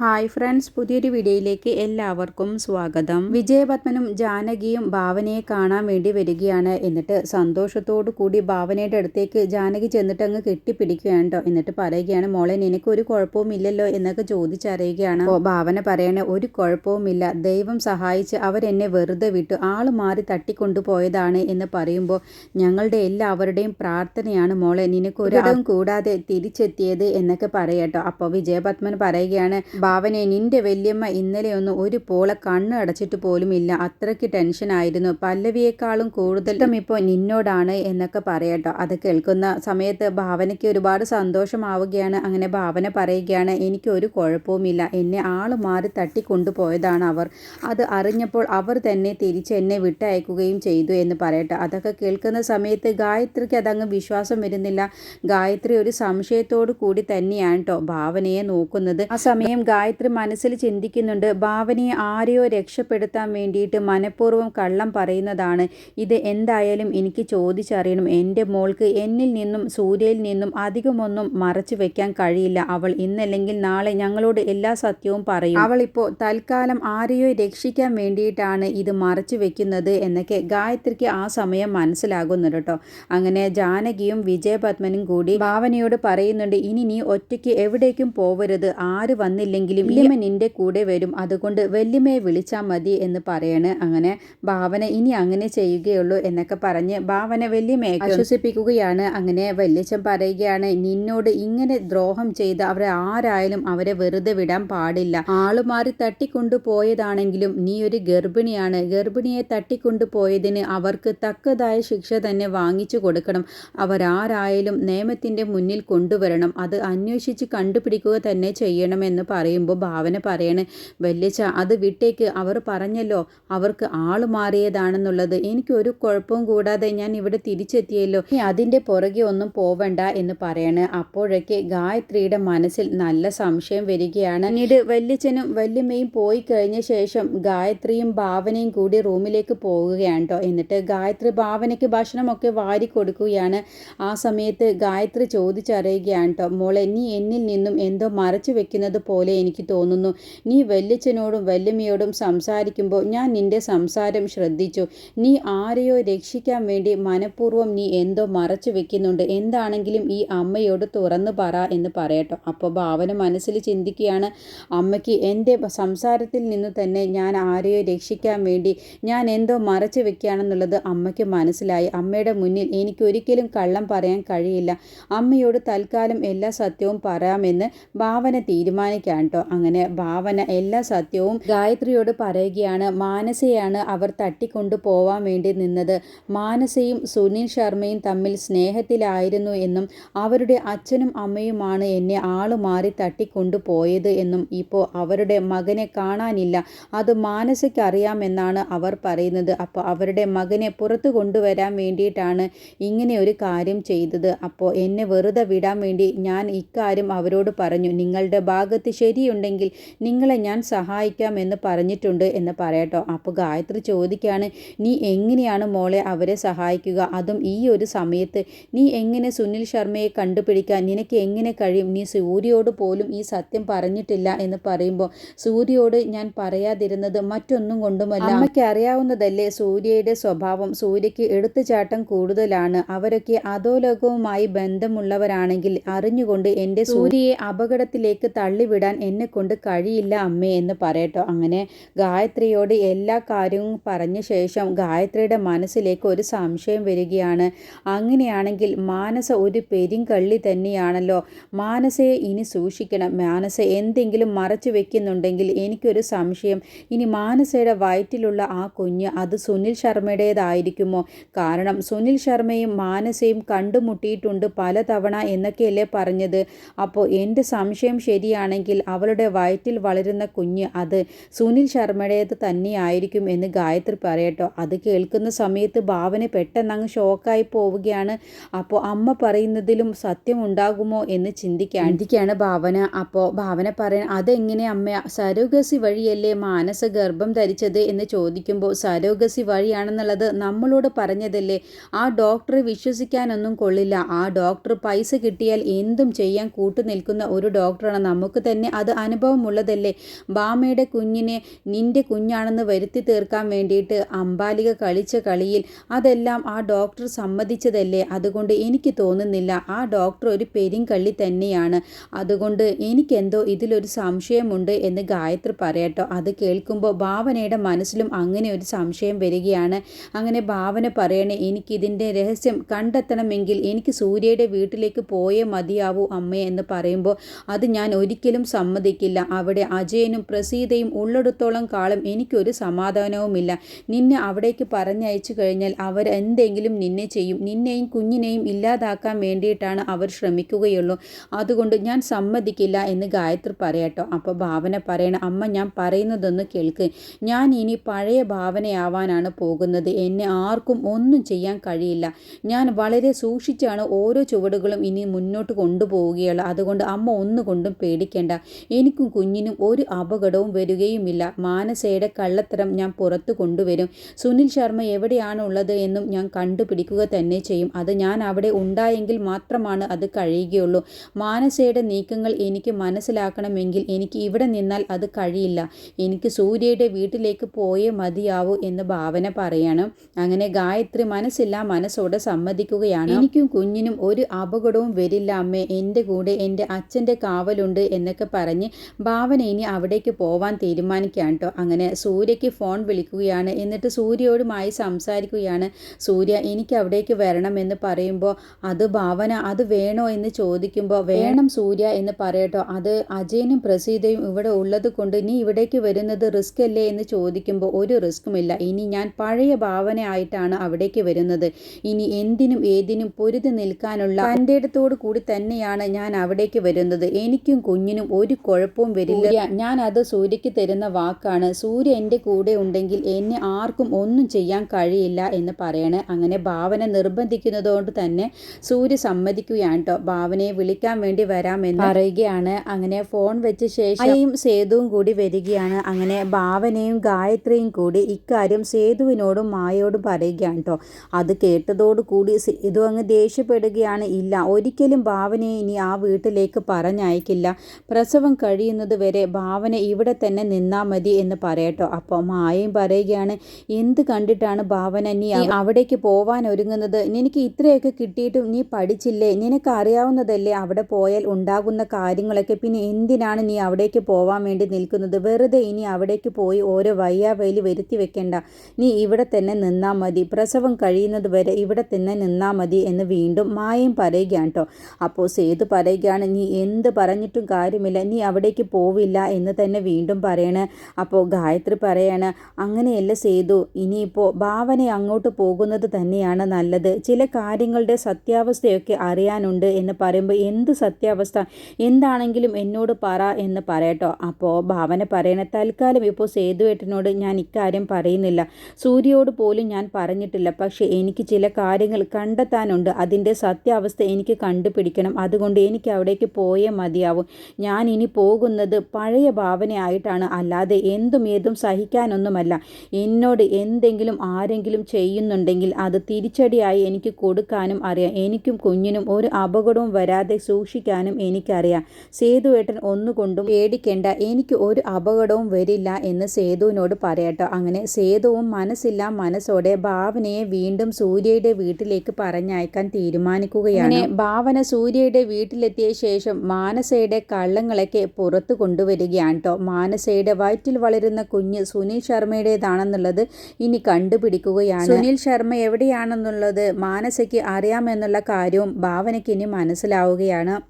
Hi friends പുതിയൊരു വീഡിയോയിലേക്ക് എല്ലാവർക്കും സ്വാഗതം. വിജയപത്മനും ജാനകിയും ഭാവനയെ കാണാൻ വേണ്ടി വരികയാണ്. എന്നിട്ട് സന്തോഷത്തോടു കൂടി ഭാവനയുടെ അടുത്തേക്ക് ജാനകി ചെന്നിട്ട് അങ്ങ് കെട്ടിപ്പിടിക്കുകയാണ് കേട്ടോ എന്നിട്ട് പറയുകയാണ് മോളെ നിനക്കൊരു കുഴപ്പവും ഇല്ലല്ലോ എന്നൊക്കെ ചോദിച്ചറിയുകയാണ്. അപ്പോൾ ഭാവന പറയണേ ഒരു കുഴപ്പവുമില്ല ദൈവം സഹായിച്ച് അവരെന്നെ വെറുതെ വിട്ടു ആൾ മാറി തട്ടിക്കൊണ്ടുപോയതാണ് എന്ന് പറയുമ്പോൾ ഞങ്ങളുടെ എല്ലാവരുടെയും പ്രാർത്ഥനയാണ് മോളെ നിനക്ക് ഒരിടവും കൂടാതെ തിരിച്ചെത്തിയത് എന്നൊക്കെ പറയട്ടോ അപ്പോൾ വിജയപത്മൻ പറയുകയാണ് ഭാവനെ നിന്റെ വല്യമ്മ ഇന്നലെയൊന്നും ഒരു പോളെ കണ്ണ് അടച്ചിട്ട് പോലും ഇല്ല. അത്രയ്ക്ക് ടെൻഷനായിരുന്നു പല്ലവിയേക്കാളും കൂടുതൽ ഇപ്പോൾ നിന്നോടാണ് എന്നൊക്കെ പറയട്ടോ അത് കേൾക്കുന്ന സമയത്ത് ഭാവനയ്ക്ക് ഒരുപാട് സന്തോഷമാവുകയാണ്. അങ്ങനെ ഭാവന പറയുകയാണ് എനിക്ക് ഒരു കുഴപ്പവുമില്ല എന്നെ ആൾ മാറി തട്ടിക്കൊണ്ടുപോയതാണ് അവർ. അത് അറിഞ്ഞപ്പോൾ അവർ തന്നെ തിരിച്ച് എന്നെ വിട്ടയക്കുകയും ചെയ്തു എന്ന് പറയട്ടെ അതൊക്കെ കേൾക്കുന്ന സമയത്ത് ഗായത്രിക്ക് അതങ്ങ് വിശ്വാസം വരുന്നില്ല. ഗായത്രി ഒരു സംശയത്തോടു കൂടി തന്നെയാണ് കേട്ടോ ഭാവനയെ നോക്കുന്നത്. ആ സമയം ഗായത്രി മനസ്സിൽ ചിന്തിക്കുന്നുണ്ട്. ഭാവനയെ ആരെയോ രക്ഷപ്പെടുത്താൻ വേണ്ടിയിട്ട് മനഃപൂർവം കള്ളം പറയുന്നതാണ്. ഇത് എന്തായാലും എനിക്ക് ചോദിച്ചറിയണം. എന്റെ മോൾക്ക് എന്നിൽ നിന്നും സൂര്യയിൽ നിന്നും അധികമൊന്നും മറച്ചു വെക്കാൻ കഴിയില്ല. അവൾ ഇന്നല്ലെങ്കിൽ നാളെ ഞങ്ങളോട് എല്ലാ സത്യവും പറയും. അവൾ ഇപ്പോൾ തൽക്കാലം ആരെയോ രക്ഷിക്കാൻ വേണ്ടിയിട്ടാണ് ഇത് മറച്ചു വെക്കുന്നത് എന്നൊക്കെ ഗായത്രിക്ക് ആ സമയം മനസ്സിലാകുന്നുണ്ട് കേട്ടോ. അങ്ങനെ ജാനകിയും വിജയപത്മനും കൂടി ഭാവനയോട് പറയുന്നുണ്ട് ഇനി നീ ഒറ്റയ്ക്ക് എവിടേക്കും പോവരുത്. ആര് വന്നില്ലെങ്കിൽ വല്യമ്മ എന്റെ കൂടെ വരും. അതുകൊണ്ട് വല്യമ്മയെ വിളിച്ചാൽ മതി എന്ന് പറയാണ്. അങ്ങനെ ഭാവന ഇനി അങ്ങനെ ചെയ്യുകയുള്ളൂ എന്നൊക്കെ പറഞ്ഞ് ഭാവന വല്യമ്മയെ ആശ്വസിപ്പിക്കുകയാണ്. അങ്ങനെ വല്യച്ഛൻ പറയുകയാണ് നിന്നോട് ഇങ്ങനെ ദ്രോഹം ചെയ്ത് അവരെ ആരായാലും അവരെ വെറുതെ വിടാൻ പാടില്ല. ആളുമാറി തട്ടിക്കൊണ്ടുപോയതാണെങ്കിലും നീ ഒരു ഗർഭിണിയാണ്. ഗർഭിണിയെ തട്ടിക്കൊണ്ടുപോയതിന് അവർക്ക് തക്കതായ ശിക്ഷ തന്നെ വാങ്ങിച്ചു കൊടുക്കണം. അവരാരായാലും നിയമത്തിന്റെ മുന്നിൽ കൊണ്ടുവരണം. അത് അന്വേഷിച്ച് കണ്ടുപിടിക്കുക തന്നെ ചെയ്യണമെന്ന് പറയും പറയുമ്പോൾ ഭാവന പറയണേ വല്യച്ച അത് വിട്ടേക്ക്. അവർ പറഞ്ഞല്ലോ അവർക്ക് ആൾ മാറിയതാണെന്നുള്ളത്. എനിക്ക് ഒരു കുഴപ്പവും കൂടാതെ ഞാൻ ഇവിടെ തിരിച്ചെത്തിയല്ലോ. അതിന്റെ പുറകെ ഒന്നും പോവണ്ട എന്ന് പറയണേ. അപ്പോഴൊക്കെ ഗായത്രിയുടെ മനസ്സിൽ നല്ല സംശയം വരികയാണ്. പിന്നീട് വല്യച്ഛനും വല്യമ്മയും പോയി കഴിഞ്ഞ ശേഷം ഗായത്രിയും ഭാവനയും കൂടി റൂമിലേക്ക് പോവുകയാണ് കേട്ടോ എന്നിട്ട് ഗായത്രി ഭാവനയ്ക്ക് ഭക്ഷണമൊക്കെ വാരി കൊടുക്കുകയാണ്. ആ സമയത്ത് ഗായത്രി ചോദിച്ചറിയുകയാണ് കേട്ടോ മോളെ നീ എന്നിൽ നിന്നും എന്തോ മറച്ചു വെക്കുന്നത് പോലെ എനിക്ക് തോന്നുന്നു. നീ വല്യച്ഛനോടും വല്യമ്മയോടും സംസാരിക്കുമ്പോൾ ഞാൻ നിന്റെ സംസാരം ശ്രദ്ധിച്ചു. നീ ആരെയോ രക്ഷിക്കാൻ വേണ്ടി മനഃപൂർവം നീ എന്തോ മറച്ചു വെക്കുന്നുണ്ട്. എന്താണെങ്കിലും ഈ അമ്മയോട് തുറന്നു പറ എന്ന് പറയട്ടെ. അപ്പോൾ ഭാവന മനസ്സിൽ ചിന്തിക്കുകയാണ് അമ്മയ്ക്ക് എന്റെ സംസാരത്തിൽ നിന്ന് തന്നെ ഞാൻ ആരെയോ രക്ഷിക്കാൻ വേണ്ടി ഞാൻ എന്തോ മറച്ചു വെക്കുകയാണെന്നുള്ളത് അമ്മയ്ക്ക് മനസ്സിലായി. അമ്മയുടെ മുന്നിൽ എനിക്ക് ഒരിക്കലും കള്ളം പറയാൻ കഴിയില്ല. അമ്മയോട് തൽക്കാലം എല്ലാ സത്യവും പറയാമെന്ന് ഭാവന തീരുമാനിക്കാൻ കേട്ടോ അങ്ങനെ ഭാവന എല്ലാ സത്യവും ഗായത്രിയോട് പറയുകയാണ് മാനസയാണ് അവർ തട്ടിക്കൊണ്ടു പോവാൻ വേണ്ടി നിന്നത്. മാനസയും സുനിൽ ശർമ്മയും തമ്മിൽ സ്നേഹത്തിലായിരുന്നു എന്നും അവരുടെ അച്ഛനും അമ്മയുമാണ് എന്നെ ആൾ മാറി തട്ടിക്കൊണ്ടുപോയത് എന്നും ഇപ്പോൾ അവരുടെ മകനെ കാണാനില്ല. അത് മാനസയ്ക്ക് അറിയാമെന്നാണ് അവർ പറയുന്നത്. അപ്പോൾ അവരുടെ മകനെ പുറത്തു കൊണ്ടുവരാൻ വേണ്ടിയിട്ടാണ് ഇങ്ങനെ ഒരു കാര്യം ചെയ്തത്. അപ്പോൾ എന്നെ വെറുതെ വിടാൻ വേണ്ടി ഞാൻ ഇക്കാര്യം അവരോട് പറഞ്ഞു. നിങ്ങളുടെ ഭാഗത്ത് ശരിയുണ്ടെങ്കിൽ നിങ്ങളെ ഞാൻ സഹായിക്കാം എന്ന് പറഞ്ഞിട്ടുണ്ട് എന്ന് പറയട്ടോ അപ്പോൾ ഗായത്രി ചോദിക്കുകയാണ് നീ എങ്ങനെയാണ് മോളെ അവരെ സഹായിക്കുക? അതും ഈ ഒരു സമയത്ത് നീ എങ്ങനെ സുനിൽ ശർമ്മയെ കണ്ടുപിടിക്കാൻ? നിനക്ക് എങ്ങനെ കഴിയും? നീ സൂര്യയോട് പോലും ഈ സത്യം പറഞ്ഞിട്ടില്ല എന്ന് പറയുമ്പോൾ സൂര്യയോട് ഞാൻ പറയാതിരുന്നത് മറ്റൊന്നും കൊണ്ടുമല്ല. അമ്മയ്ക്ക് അറിയാവുന്നതല്ലേ സൂര്യയുടെ സ്വഭാവം? സൂര്യയ്ക്ക് എടുത്തുചാട്ടം കൂടുതലാണ്. അവരൊക്കെ അധോലോകവുമായി ബന്ധമുള്ളവരാണെങ്കിൽ അറിഞ്ഞുകൊണ്ട് എന്റെ സൂര്യയെ അപകടത്തിലേക്ക് തള്ളിവിടാൻ എന്നെ കൊണ്ട് കഴിയില്ല അമ്മേ എന്ന് പറയട്ടോ. അങ്ങനെ ഗായത്രിയോട് എല്ലാ കാര്യവും പറഞ്ഞ ശേഷം ഗായത്രിയുടെ മനസ്സിലേക്ക് ഒരു സംശയം വരികയാണ്. അങ്ങനെയാണെങ്കിൽ മാനസ ഒരു പെരിങ്കള്ളി തന്നെയാണല്ലോ. മാനസയെ ഇനി സൂക്ഷിക്കണം. മാനസ എന്തെങ്കിലും മറച്ചു വെക്കുന്നുണ്ടെങ്കിൽ എനിക്കൊരു സംശയം. ഇനി മാനസയുടെ വയറ്റിലുള്ള ആ കുഞ്ഞ് അത് സുനിൽ ശർമ്മയുടേതായിരിക്കുമോ? കാരണം സുനിൽ ശർമ്മയും മാനസയും കണ്ടുമുട്ടിയിട്ടുണ്ട് പലതവണ എന്നൊക്കെയല്ലേ പറഞ്ഞത്. അപ്പോൾ എന്റെ സംശയം ശരിയാണെങ്കിൽ അവളുടെ വയറ്റിൽ വളരുന്ന കുഞ്ഞ് അത് സുനിൽ ശർമ്മയുടേത് തന്നെയായിരിക്കും എന്ന് ഗായത്രി പറയട്ടോ. അത് കേൾക്കുന്ന സമയത്ത് ഭാവന പെട്ടെന്ന് അങ്ങ് ഷോക്കായി പോവുകയാണ്. അപ്പോൾ അമ്മ പറയുന്നതിലും സത്യം ഉണ്ടാകുമോ എന്ന് ചിന്തിക്കാൻ ചിന്തിക്കുകയാണ് ഭാവന. അപ്പോൾ ഭാവന പറയാൻ അതെങ്ങനെ അമ്മ? സരോഗസി വഴിയല്ലേ മാനസ ഗർഭം ധരിച്ചത്? എന്ന് ചോദിക്കുമ്പോൾ സരോഗസി വഴിയാണെന്നുള്ളത് നമ്മളോട് പറഞ്ഞതല്ലേ. ആ ഡോക്ടറെ വിശ്വസിക്കാനൊന്നും കൊള്ളില്ല. ആ ഡോക്ടർ പൈസ കിട്ടിയാൽ എന്തും ചെയ്യാൻ കൂട്ടുനിൽക്കുന്ന ഒരു ഡോക്ടറാണ്. നമുക്ക് തന്നെ അത് അനുഭവമുള്ളതല്ലേ? ബാമയുടെ കുഞ്ഞിനെ നിന്റെ കുഞ്ഞാണെന്ന് വരുത്തി തീർക്കാൻ വേണ്ടിയിട്ട് അമ്പാലിക കളിച്ച കളിയിൽ അതെല്ലാം ആ ഡോക്ടർ സമ്മതിച്ചതല്ലേ? അതുകൊണ്ട് എനിക്ക് തോന്നുന്നില്ല. ആ ഡോക്ടർ ഒരു പെരിങ്കള്ളി തന്നെയാണ്. അതുകൊണ്ട് എനിക്കെന്തോ ഇതിലൊരു സംശയമുണ്ട് എന്ന് ഗായത്രി പറയട്ടോ. അത് കേൾക്കുമ്പോൾ ഭാവനയുടെ മനസ്സിലും അങ്ങനെ ഒരു സംശയം വരികയാണ്. അങ്ങനെ ഭാവന പറയണേ എനിക്കിതിന്റെ രഹസ്യം കണ്ടെത്തണമെങ്കിൽ എനിക്ക് സൂര്യയുടെ വീട്ടിലേക്ക് പോയേ മതിയാവൂ അമ്മേ എന്ന് പറയുമ്പോൾ അത് ഞാൻ ഒരിക്കലും സമ്മതിക്കില്ല. അവിടെ അജയനും പ്രസീതയും ഉള്ളിടത്തോളം കാലം എനിക്കൊരു സമാധാനവുമില്ല. നിന്നെ അവിടേക്ക് പറഞ്ഞയച്ചു കഴിഞ്ഞാൽ അവർ എന്തെങ്കിലും നിന്നെ ചെയ്യും. നിന്നെയും കുഞ്ഞിനെയും ഇല്ലാതാക്കാൻ വേണ്ടിയിട്ടാണ് അവർ ശ്രമിക്കുകയുള്ളൂ. അതുകൊണ്ട് ഞാൻ സമ്മതിക്കില്ല എന്ന് ഗായത്രി പറയട്ടോ. അപ്പോൾ ഭാവന പറയണ അമ്മ ഞാൻ പറയുന്നതൊന്ന് കേൾക്ക്. ഞാൻ ഇനി പഴയ ഭാവനയാവാനാണ് പോകുന്നത്. എന്നെ ആർക്കും ഒന്നും ചെയ്യാൻ കഴിയില്ല. ഞാൻ വളരെ സൂക്ഷിച്ചാണ് ഓരോ ചുവടുകളും ഇനി മുന്നോട്ട് കൊണ്ടുപോവുകയുള്ളൂ. അതുകൊണ്ട് അമ്മ ഒന്നുകൊണ്ടും പേടിക്കേണ്ട. എനിക്കും കുഞ്ഞിനും ഒരു അപകടവും വരികയുമില്ല. മാനസയുടെ കള്ളത്തരം ഞാൻ പുറത്തു കൊണ്ടുവരും. സുനിൽ ശർമ്മ എവിടെയാണ് ഉള്ളത് എന്നും ഞാൻ കണ്ടുപിടിക്കുക തന്നെ ചെയ്യും. അത് ഞാൻ അവിടെ ഉണ്ടായെങ്കിൽ മാത്രമാണ് അത് കഴിയുകയുള്ളൂ. മാനസയുടെ നീക്കങ്ങൾ എനിക്ക് മനസ്സിലാക്കണമെങ്കിൽ എനിക്ക് ഇവിടെ നിന്നാൽ അത് കഴിയില്ല. എനിക്ക് സൂര്യയുടെ വീട്ടിലേക്ക് പോയേ മതിയാവൂ എന്ന് ഭാവന പറയണം. അങ്ങനെ ഗായത്രി മനസ്സില്ല മനസ്സോടെ സമ്മതിക്കുകയാണ്. എനിക്കും കുഞ്ഞിനും ഒരു അപകടവും വരില്ല അമ്മേ. എന്റെ കൂടെ എന്റെ അച്ഛന്റെ കാവലുണ്ട് എന്നൊക്കെ പറഞ്ഞ് ഭാവന ഇനി അവിടേക്ക് പോവാൻ തീരുമാനിക്കുകയാണ് കേട്ടോ അങ്ങനെ സൂര്യയ്ക്ക് ഫോൺ വിളിക്കുകയാണ്. എന്നിട്ട് സൂര്യയോടുമായി സംസാരിക്കുകയാണ്. സൂര്യ എനിക്ക് അവിടേക്ക് വരണം എന്ന് പറയുമ്പോൾ അത് ഭാവന അത് വേണോ എന്ന് ചോദിക്കുമ്പോൾ വേണം സൂര്യ എന്ന് പറയട്ടോ അത് അജയനും പ്രസീതയും ഇവിടെ ഉള്ളത് കൊണ്ട് നീ ഇവിടേക്ക് വരുന്നത് റിസ്ക് അല്ലേ എന്ന് ചോദിക്കുമ്പോൾ ഒരു റിസ്ക്കുമില്ല ഇനി ഞാൻ പഴയ ഭാവനയായിട്ടാണ് അവിടേക്ക് വരുന്നത്. ഇനി എന്തിനും ഏതിനും പൊരുതി നിൽക്കാനുള്ള തന്റെ അടുത്തോടു കൂടി തന്നെയാണ് ഞാൻ അവിടേക്ക് വരുന്നത്. എനിക്കും കുഞ്ഞിനും ഒരു കുഴപ്പവും വരില്ല. ഞാൻ അത് സൂര്യക്ക് തരുന്ന വാക്കാണ്. സൂര്യ എന്റെ കൂടെ ഉണ്ടെങ്കിൽ എന്നെ ആർക്കും ഒന്നും ചെയ്യാൻ കഴിയില്ല എന്ന് പറയണേ. അങ്ങനെ ഭാവന നിർബന്ധിക്കുന്നതുകൊണ്ട് തന്നെ സൂര്യ സമ്മതിക്കുകയാണ് കേട്ടോ ഭാവനയെ വിളിക്കാൻ വേണ്ടി വരാമെന്ന് പറയുകയാണ്. അങ്ങനെ ഫോൺ വെച്ച ശേഷം സേതുവും കൂടി വരികയാണ്. അങ്ങനെ ഭാവനയും ഗായത്രിയും കൂടി ഇക്കാര്യം സേതുവിനോടും മായയോടും പറയുകയാണ് കേട്ടോ അത് കേട്ടതോടുകൂടി സേതു അങ്ങ് ദേഷ്യപ്പെടുകയാണ്. ഇല്ല ഒരിക്കലും ഭാവനയെ ഇനി ആ വീട്ടിലേക്ക് പറഞ്ഞയക്കില്ല. പ്രസവം കഴിയുന്നത് വരെ ഭാവന ഇവിടെ തന്നെ നിന്നാ മതി എന്ന് പറയട്ടോ. അപ്പോൾ മായയും പറയുകയാണ് എന്ത് കണ്ടിട്ടാണ് ഭാവന നീ അവിടേക്ക് പോവാൻ ഒരുങ്ങുന്നത്. നിനക്ക് ഇത്രയൊക്കെ കിട്ടിയിട്ടും നീ പഠിച്ചില്ലേ? നിനക്ക് അറിയാവുന്നതല്ലേ? അവിടെ പോയാൽ ഉണ്ടാകുന്ന കാര്യങ്ങളൊക്കെ. പിന്നെ എന്തിനാണ് നീ അവിടേക്ക് പോവാൻ വേണ്ടി നിൽക്കുന്നത്? വെറുതെ ഇനി അവിടേക്ക് പോയി ഓരോ വയ്യാവേലി വരുത്തി വെക്കേണ്ട. നീ ഇവിടെ തന്നെ നിന്നാൽ മതി. പ്രസവം കഴിയുന്നത് വരെ ഇവിടെ തന്നെ നിന്നാൽ മതി എന്ന് വീണ്ടും മായയും പറയുകയാണ് കേട്ടോ അപ്പോൾ സേതു പറയുകയാണ് നീ എന്ത് പറഞ്ഞിട്ടും കാര്യമില്ല. നീ അവിടേക്ക് പോവില്ല എന്ന് തന്നെ വീണ്ടും പറയണ്. അപ്പോൾ ഗായത്രി പറയാണ് അങ്ങനെയല്ല സേതു ഇനിയിപ്പോൾ ഭാവന അങ്ങോട്ട് പോകുന്നത് തന്നെയാണ് നല്ലത്. ചില കാര്യങ്ങളുടെ സത്യാവസ്ഥയൊക്കെ അറിയാനുണ്ട് എന്ന് പറയുമ്പോൾ എന്ത് സത്യാവസ്ഥ? എന്താണെങ്കിലും എന്നോട് പറ എന്ന് പറയട്ടോ. അപ്പോൾ ഭാവന പറയണ തൽക്കാലം ഇപ്പോൾ സേതുവേട്ടനോട് ഞാൻ ഇക്കാര്യം പറയുന്നില്ല. സൂര്യയോട് പോലും ഞാൻ പറഞ്ഞിട്ടില്ല. പക്ഷേ എനിക്ക് ചില കാര്യങ്ങൾ കണ്ടെത്താനുണ്ട്. അതിന്റെ സത്യാവസ്ഥ എനിക്ക് കണ്ടുപിടിക്കണം. അതുകൊണ്ട് എനിക്ക് അവിടേക്ക് പോയേ മതിയാവും. ഞാൻ ഇനി പോകുന്നത് പഴയ ഭാവനയായിട്ടാണ് അല്ലാതെ എന്തും ഏതും സഹിക്കാനൊന്നുമല്ല. എന്നോട് എന്തെങ്കിലും ആരെങ്കിലും ചെയ്യുന്നുണ്ടെങ്കിൽ അത് തിരിച്ചടിയായി എനിക്ക് കൊടുക്കാനും അറിയാം. എനിക്കും കുഞ്ഞിനും ഒരു അപകടവും വരാതെ സൂക്ഷിക്കാനും എനിക്കറിയാം. സേതുവേട്ടൻ ഒന്നുകൊണ്ടും പേടിക്കേണ്ട. എനിക്ക് ഒരു അപകടവും വരില്ല എന്ന് സേതുവിനോട് പറയട്ടോ. അങ്ങനെ സേതുവും മനസ്സില്ല മനസ്സോടെ ഭാവനയെ വീണ്ടും സൂര്യയുടെ വീട്ടിലേക്ക് പറഞ്ഞയക്കാൻ തീരുമാനിക്കുകയാണ്. ഭാവന സൂര്യയുടെ വീട്ടിലെത്തിയ ശേഷം മാനസയുടെ കള്ളങ്ങളൊക്കെ പുറത്തു കൊണ്ടുവരികയാണ് കേട്ടോ മാനസയുടെ വയറ്റിൽ വളരുന്ന കുഞ്ഞ് സുനിൽ ശർമ്മയുടേതാണെന്നുള്ളത് ഇനി കണ്ടുപിടിക്കുകയാണ്. സുനിൽ ശർമ്മ എവിടെയാണെന്നുള്ളത് മാനസയ്ക്ക് അറിയാമെന്നുള്ള കാര്യവും ഭാവനയ്ക്ക് ഇനി മനസ്സിലാവുകയാണ്.